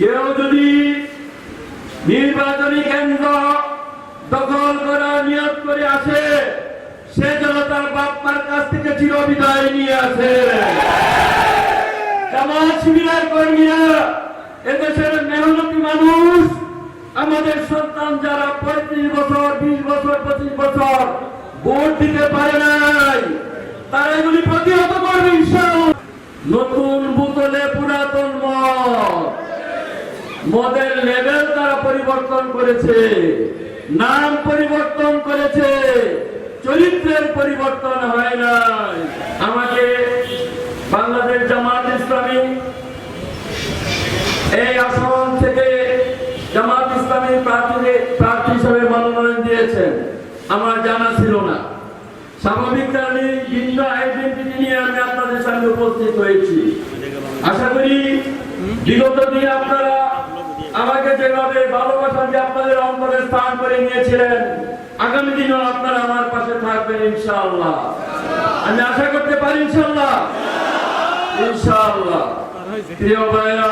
কেউ যদি নির্বাচনী কেন্দ্র দখল করার নিয়োগ করে আসে, সে যেন তার বাপ্পার কাছ থেকে চিরবিদায় নিয়ে আসে। জামাত শিবিরের কর্মীরা, এদেশের মেহনতি মানুষ, আমাদের সন্তান যারা পঁয়ত্রিশ বছর, বিশ বছর, পঁচিশ বছর ভোট দিতে পারে নাই, তারা এগুলি প্রতিহত করবে নতুন বোতলে পুরাতন মদ মদের লেভেল তারা পরিবর্তন করেছে, নাম পরিবর্তন করেছে, চরিত্রের পরিবর্তন হয় নাই। আমাকে বাংলাদেশ জামাত ইসলামী এই আসন থেকে জামাত ইসলামী প্রার্থী প্রার্থী হিসেবে মনোনয়ন দিয়েছেন। আমার জানা ছিল না। স্বাভাবিক ভিন্ন আইডেন্টিটি নিয়ে আমি আপনাদের সামনে উপস্থিত হয়েছি। আশা করি বিগত দিনে আপনারা যেভাবে ভালোবাসা দিয়ে আপনাদের অন্তরে স্থান করে নিয়েছিলেন, আগামী দিনেও আপনারা আমার পাশে থাকবেন ইনশাআল্লাহ। আমি আশা করতে পারি ইনশাআল্লাহ? ইনশাআল্লাহ। প্রিয় ভাইরা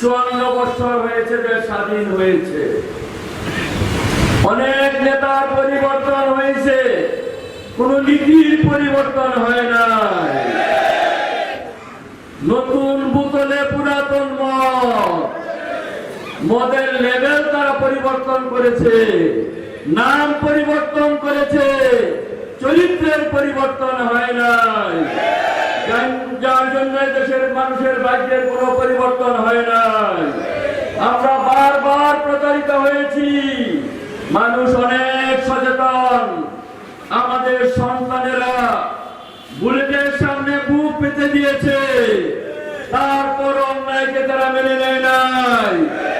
চুয়ান্ন বছর হয়েছে, দেশ স্বাধীন হয়েছে। অনেক নেতার পরিবর্তন হয়েছে, কোন নীতির পরিবর্তন হয় নাই নতুন বোতলে পুরাতন মদ মদের লেভেল তারা পরিবর্তন করেছে, নাম পরিবর্তন করেছে, চরিত্রের পরিবর্তন হয় নাই। যার- জন্য দেশের মানুষের ভাগ্যের কোনো পরিবর্তন হয় নাই। আমরা বারবার প্রতারিত হয়েছি। মানুষ অনেক সচেতন। আমাদের সন্তানেরা বুলেটের সামনে বুক পেতে দিয়েছে। তারপর অন্যায়কে তারা মেনে নেয় নাই।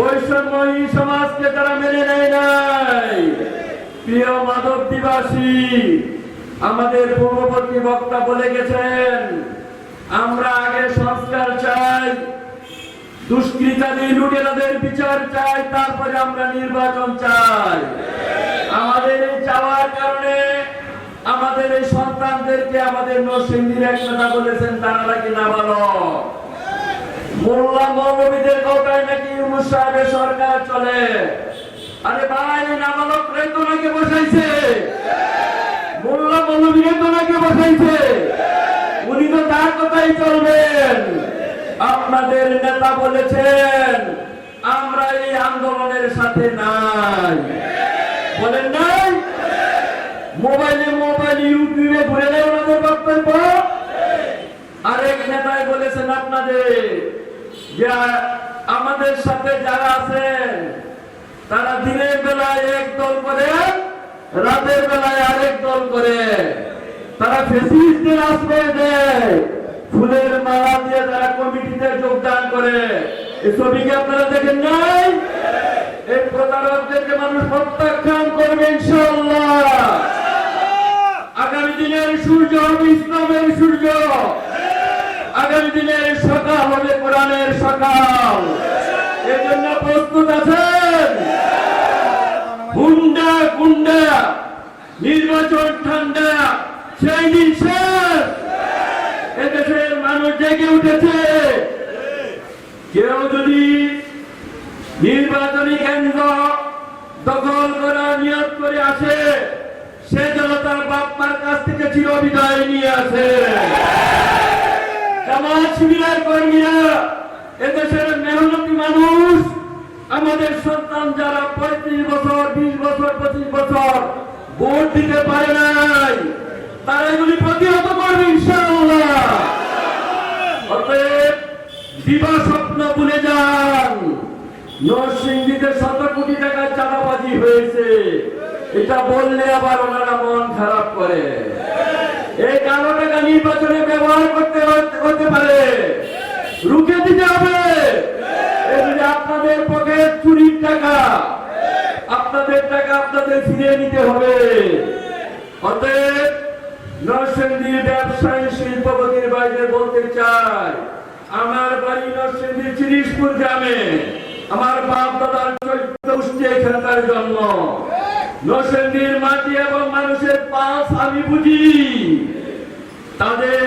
বৈষম্যহীন সমাজকে তারা মেনে নেয় নাই। প্রিয় মাধব দিবাসী, আমাদের পূর্ববর্তী বক্তা বলে গেছেন, আমরা আগে সংস্কার চাই, দুষ্কৃতাদি লুটেরাদের বিচার চাই, তারপরে আমরা নির্বাচন চাই। আমাদের এই চাওয়ার কারণে আমাদের এই সন্তানদেরকে আমাদের নরসিংদীর এক নেতা বলেছেন, তারা নাকি নাবালক। মোল্লা মৌলবীদের কথায় নাকি ইউনুস সাহেবের সরকার চলে। আরে ভাই নাবালক রে তো নাকি বসাইছে? মোল্লা মৌলবীরে তো নাকি বসাইছে? উনি তো তার কথাই চলবেন। আপনাদের নেতা বলেছেন, আমরা এই আন্দোলনের সাথে নাই। বলেন নাই? মোবাইলে মোবাইল, ইউটিউবে ঘুরে নেয় ওনাদের বক্তব্য? আরেক নেতাই বলেছেন আপনাদের আমাদের সাথে যারা আছেন, তারা দিনের বেলায় এক দল করে, রাতের বেলায় আরেক দল করে। তারা ফেসিলিটির আশ্রয় দেয়। ফুলের মালা দিয়ে তারা কমিটিতে যোগদান করে। এই ছবিকে আপনারা দেখেন নাই? এই প্রতারকদেরকে মানুষ প্রত্যাখ্যান করবে ইনশাআল্লাহ। আগামী দিনের সূর্য ইসলামের সূর্য। আগামী দিনের সকাল, হবে কোরআনের সকাল। এর জন্য প্রস্তুত আছেন? গুন্ডা গুন্ডা, নির্বাচন ঠান্ডা, সেই দিন এদেশের মানুষ জেগে উঠেছে। কেউ যদি নির্বাচনী কেন্দ্র দখল করার নিয়োগ করে আসে, সে যেন তার বাপ্পার কাছ থেকে চিরবিদায় নিয়ে আসে। জামাত শিবিরের কর্মীরা, এদেশের মেহনতি মানুষ, আমাদের সন্তান যারা পঁয়ত্রিশ বছর, বিশ বছর, পঁচিশ বছর ভোট দিতে পারে নাই, তারা এগুলি প্রতিহত করবে ইনশাআল্লাহ। দিবা স্বপ্ন ভুলে যান। নরসিংদীতে শত কোটি টাকার চাঁদাবাজি হয়েছে। এটা বললে আবার ওনারা মন খারাপ করে। এই কালো টাকা নির্বাচনে ব্যবহার করতে হতে- হতে পারে রুখে দিতে হবে। আপনাদের পক্ষে চুরির টাকা আপনাদের টাকা আপনাদের ফিরিয়ে নিতে হবে। অতএব ব্যবসায়ী শিল্পপতির বাইরে বলতে চাই আমার বাড়ি নরসিংদীর চিরিশপুর গ্রামে আমার বাপ দাদার এখানকার জন্ম। নরসিংদীর মাটি এবং মানুষের পাঁচ আমি বুঝি। তাদের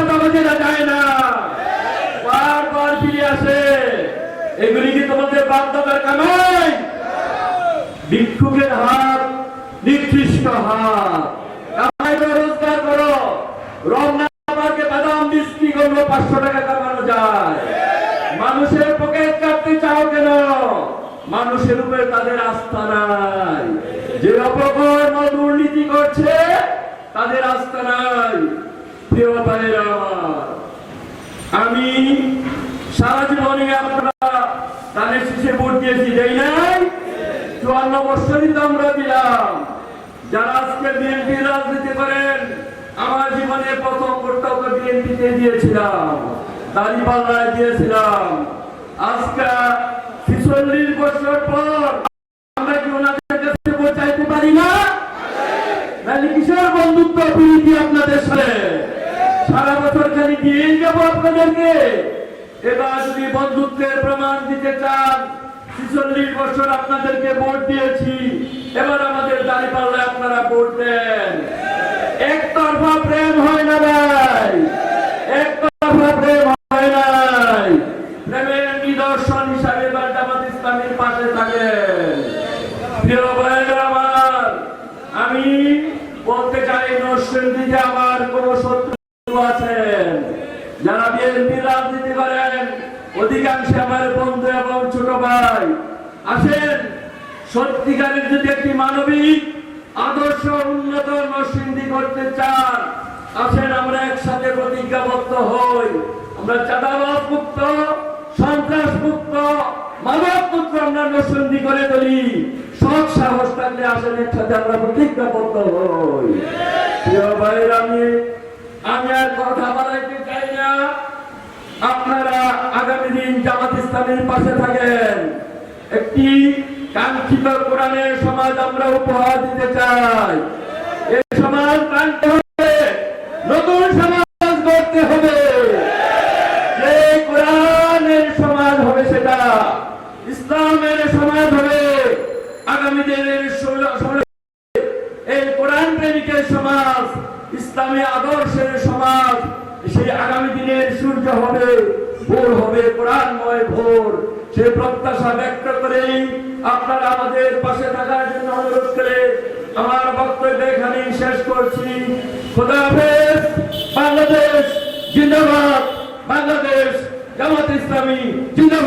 চাঁদাবাজেরা যায় না। বারবার ফিরে আসে। এগুলি কি তোমাদের বাপদাদার কামাই? ভিক্ষুকের হাত, নিকৃষ্ট হাত। কামাই রোজগার করো। বাদাম বিক্রি করল পাঁচশো টাকা কামানো যায়। মানুষের পকেট কাটতে চাও কেন? মানুষের উপরে তাদের আস্থা নাই। যে অপকর্ম দুর্নীতি করছে, তাদের আস্থা নাই। আমি সারা জীবনে আপনারা তাদের ভোট দিয়েছি, দেই নাই? চুয়ান্ন বছরই তো আমরা দিলাম। যারা আজকে বিএনপি রাজনীতি করেন, আমার জীবনে প্রথম ভোটটাও তো বিএনপিতে দিয়েছিলাম, দাঁড়িপাল্লায় দিয়েছিলাম। আজকে ছিচল্লিশ বছর পর আমরা কি ওনাদের চাইতে পারি না? কিসের বন্ধুত্ব প্রীতি আপনাদের সাথে? সারা বছর খালি দিয়েই যাব আপনাদেরকে। এবার যদি বন্ধুত্বের প্রমাণ দিতে চান, ছিচল্লিশ বছর আপনাদেরকে ভোট দিয়েছি। এবার আমাদের দাড়ি পাল্লে আপনারা ভোট দেন। একতরফা প্রেম হয় না ভাই। একতরফা প্রেম হয় নাই প্রেমের নিদর্শন হিসাবে এবার জামাত ইসলামের পাশে থাকেন প্রিয় ভাইয়েরা আমার আমি বলতে চাই নরসিংদীতে আমার কোন শত্রু আছেন বিএনপি রাজনীতি করেন অধিকাংশ আমার বন্ধু এবং ছোট ভাই। আসেন সত্যিকারের যদি একটি মানবিক আদর্শ উন্নত নরসিংদী করতে চান আসেন আমরা একসাথে প্রতিজ্ঞাবদ্ধ হই। আমরা চাঁদাবাদ মুক্ত সন্ত্রাস মুক্ত মাদক মুক্ত আমরা নরসিংদী করে তুলি। সৎ সাহস থাকলে আসেন একসাথে আমরা প্রতিজ্ঞাবদ্ধ হই। প্রিয় ভাইয়ের আমি আমি আর কথা বাড়াইতে চাই না। আপনারা আগামী দিন জামাত ইসলামের পাশে থাকেন। একটি কাঙ্ক্ষিত কোরআনের সমাজ আমরা উপহার দিতে চাই। এই সমাজ মানতে হবে, নতুন সমাজ গড়তে হবে। যে কোরআনের সমাজ হবে সেটা, ইসলামের সমাজ হবে। আগামী দিনের এই কোরআন প্রেমিকের সমাজ, ইসলামী আদর্শের সমাজ, সেই আগামী দিনের সূর্য হবে ভোর হবে, প্রাণময় ভোর। সে প্রত্যাশা ব্যক্ত করেই আপনারা আমাদের পাশে থাকার জন্য অনুরোধ করে আমার বক্তব্য এখানেই শেষ করছি। খোদা বাংলাদেশ জিন্দাবাদ। বাংলাদেশ জামাত ইসলামী জিন্দাবাদ।